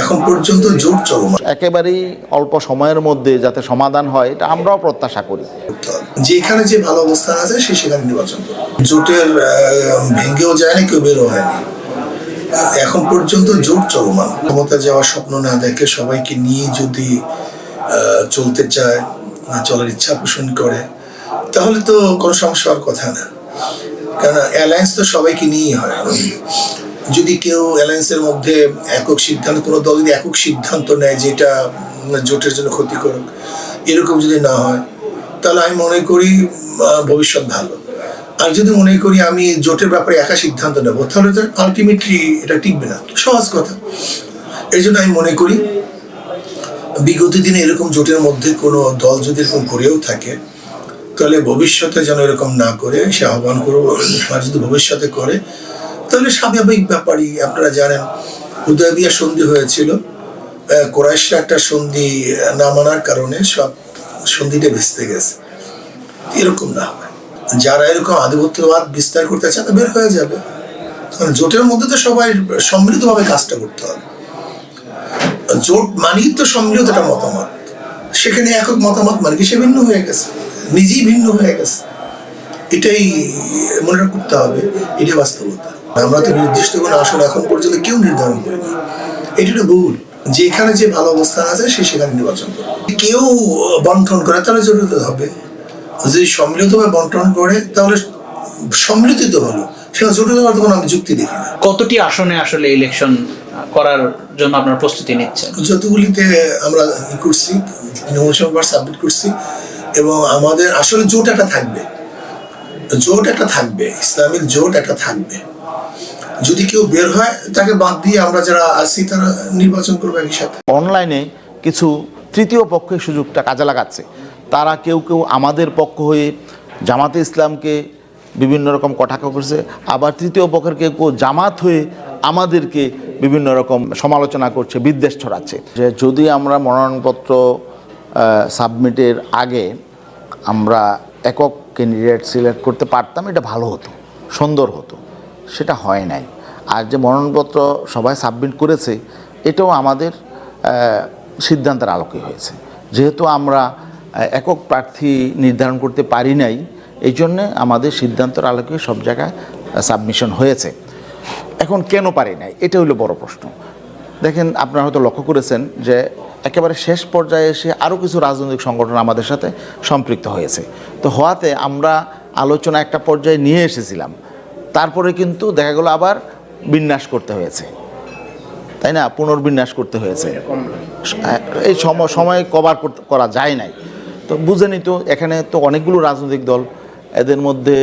এখন পর্যন্ত জোট চলমান। একেবারেই অল্প সময়ের মধ্যে যাতে সমাধান হয় এটা আমরাও প্রত্যাশা করি। যেখানে যে ভালো অবস্থান আছে সে সেখানে নির্বাচন জোটের ভেঙ্গেও যায় না কেউ বেরো হয়নি এখন পর্যন্ত জোট চলমান। ক্ষমতা যাওয়ার স্বপ্ন না দেখে সবাইকে নিয়ে যদি চলতে চায় চলার ইচ্ছা পোষণ করে তাহলে তো কোনো সমস্যা হওয়ার কথা না। কারণ অ্যালায়েন্স তো সবাইকে নিয়েই হয়। যদি কেউ অ্যালায়েন্সের মধ্যে একক সিদ্ধান্ত কোনো দল যদি একক সিদ্ধান্ত নেয় যেটা উম, জোটের জন্য ক্ষতিকারক এরকম যদি না হয় তাহলে আমি মনে করি ভবিষ্যৎ ভালো। আর যদি মনে করি আমি জোটের ব্যাপারে একা সিদ্ধান্ত নেব তাহলে তো আলটিমেটলি এটা টিকবে না। সহজ কথা। এই জন্য আমি মনে করি বিগত দিনে এরকম জোটের মধ্যে কোনো দল যদি এরকম করেও থাকে তাহলে ভবিষ্যতে যেন এরকম না করে সে আহ্বান করব আর যদি ভবিষ্যতে করে তাহলে স্বাভাবিক ব্যাপারই, আপনারা জানেন। হুদয়বিয়া সন্ধি হয়েছিল। কোরাইশরা একটা সন্ধি না মানার কারণে সব সন্ধিটা ভেস্তে গেছে। এরকম না হয়। যারা এরকম আধিপত্যবাদ বিস্তার করতে চায় বের হয়ে যাবে। কারণ জোটের মধ্যে তো সবাই সম্মিলিতভাবে কাজটা করতে হবে। জোট মানেই তো সম্মিলিত একটা মতামত। সেখানে একক মতামত মানে কি? সে ভিন্ন হয়ে গেছে। নিজেই ভিন্ন হয়ে গেছে। এটাই মনে করতে হবে। এটাই বাস্তবতা। আমরা তো নির্দিষ্ট কোনো আসন এখন পর্যন্ত কেউ নির্ধারণ করিনি। এটা একটা ভুল। যেখানে যে ভালো অবস্থান আছে সে সেখানে নির্বাচন করবে। কেউ বন্টন করে তাহলে জড়িত হবে। যদি সম্মিলিতভাবে বন্টন করে তাহলে সম্মিলিত হলো। সেটা জড়িত হওয়ার তো কোনো আমি যুক্তি দেখি না। কতটি আসনে আসলে ইলেকশন করার জন্য আপনার প্রস্তুতি নিচ্ছেন? যতগুলিতে আমরা করছি নমস্কার সাবমিট করছি এবং আমাদের আসলে জোট একটা থাকবে। জোট একটা থাকবে ইসলামিক জোট একটা থাকবে। যদি কেউ বের হয়, তাকে বাদ দিয়ে আমরা যারা আছি, তারা নির্বাচন করবে একই সাথে। অনলাইনে কিছু তৃতীয় পক্ষের সুযোগটা কাজে লাগাচ্ছে। তারা কেউ কেউ আমাদের পক্ষ হয়ে জামাতে ইসলামকে বিভিন্ন রকম কটাক্ষ করছে। আবার তৃতীয় পক্ষের কেউ কেউ জামাত হয়ে আমাদেরকে বিভিন্ন রকম সমালোচনা করছে, বিদ্বেষ ছড়াচ্ছে। যে যদি আমরা মনোনয়নপত্র সাবমিটের আগে আমরা একক ক্যান্ডিডেট সিলেক্ট করতে পারতাম, এটা ভালো হতো, সুন্দর হতো। সেটা হয় নাই। আর যে মনোনয়নপত্র সবাই সাবমিট করেছে, এটাও আমাদের সিদ্ধান্তের আলোকে হয়েছে। যেহেতু আমরা একক প্রার্থী নির্ধারণ করতে পারি নাই, এই জন্যে আমাদের সিদ্ধান্তের আলোকে সব জায়গায় সাবমিশন হয়েছে। এখন কেন পারি নাই? এটা হলো বড় প্রশ্ন। দেখেন, আপনারা হয়তো লক্ষ্য করেছেন যে একেবারে শেষ পর্যায়ে এসে আরও কিছু রাজনৈতিক সংগঠন আমাদের সাথে সম্পৃক্ত হয়েছে। তো হওয়াতে আমরা আলোচনা একটা পর্যায়ে নিয়ে এসেছিলাম। তারপরে কিন্তু দেখা গেলো আবার বিন্যাস করতে হয়েছে। তাই না? পুনর্বিন্যাস করতে হয়েছে। এই সময় সময় কভার করা যায় নাই। তো বুঝেনি তো এখানে তো অনেকগুলো রাজনৈতিক দল, এদের মধ্যে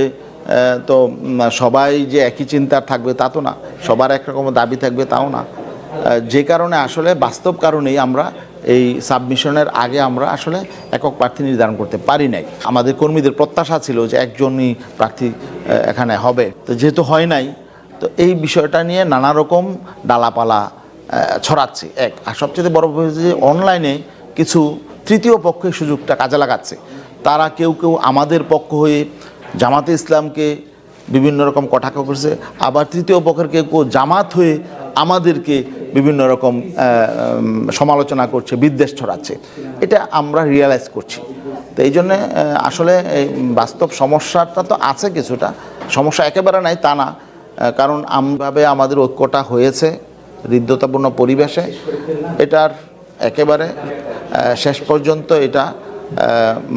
তো সবাই যে একই চিন্তার থাকবে তা তো না। সবার একরকম দাবি থাকবে তাও না। যে কারণে আসলে বাস্তব কারণেই আমরা এই সাবমিশনের আগে আমরা আসলে একক প্রার্থী নির্ধারণ করতে পারি নাই। আমাদের কর্মীদের প্রত্যাশা ছিল যে একজনই প্রার্থী এখানে হবে। তো যেহেতু হয় নাই, তো এই বিষয়টা নিয়ে নানা রকম ডালাপালা ছড়াচ্ছে। এক, আর সবচেয়ে বড় যে অনলাইনে কিছু তৃতীয় পক্ষের সুযোগটা কাজে লাগাচ্ছে। তারা কেউ কেউ আমাদের পক্ষ হয়ে জামাতে ইসলামকে বিভিন্ন রকম কটাক্ষ করছে। আবার তৃতীয় পক্ষের কেউ কেউ জামাত হয়ে আমাদেরকে বিভিন্ন রকম সমালোচনা করছে, বিদ্বেষ ছড়াচ্ছে। এটা আমরা রিয়েলাইজ করছি। তো এই জন্যে আসলে এই বাস্তব সমস্যাটা তো আছে কিছুটা। সমস্যা একেবারে নাই, তা না। কারণ আমভাবে আমাদের ঐক্যটা হয়েছে, হৃদ্যতাপূর্ণ পরিবেশে। এটার একেবারে শেষ পর্যন্ত এটা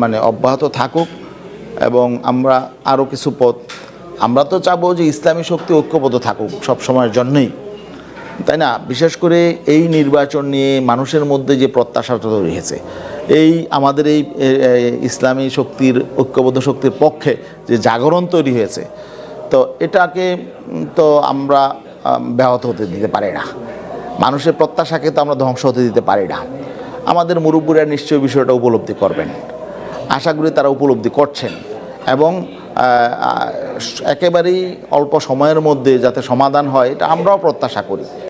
মানে অব্যাহত থাকুক এবং আমরা আরও কিছু পথ, আমরা তো চাবো যে ইসলামী শক্তি ঐক্যবদ্ধ থাকুক সব সময়ের জন্যই। তাই না? বিশেষ করে এই নির্বাচন নিয়ে মানুষের মধ্যে যে প্রত্যাশাটা তৈরি হয়েছে, এই আমাদের এই ইসলামী শক্তির, ঐক্যবদ্ধ শক্তির পক্ষে যে জাগরণ তৈরি হয়েছে, তো এটাকে তো আমরা ব্যাহত হতে দিতে পারি না। মানুষের প্রত্যাশাকে তো আমরা ধ্বংস হতে দিতে পারি না। আমাদের মুরব্বীরা নিশ্চয়ই বিষয়টা উপলব্ধি করবেন। আশা করি তারা উপলব্ধি করছেন এবং একেবারেই অল্প সময়ের মধ্যে যাতে সমাধান হয়, এটা আমরাও প্রত্যাশা করি।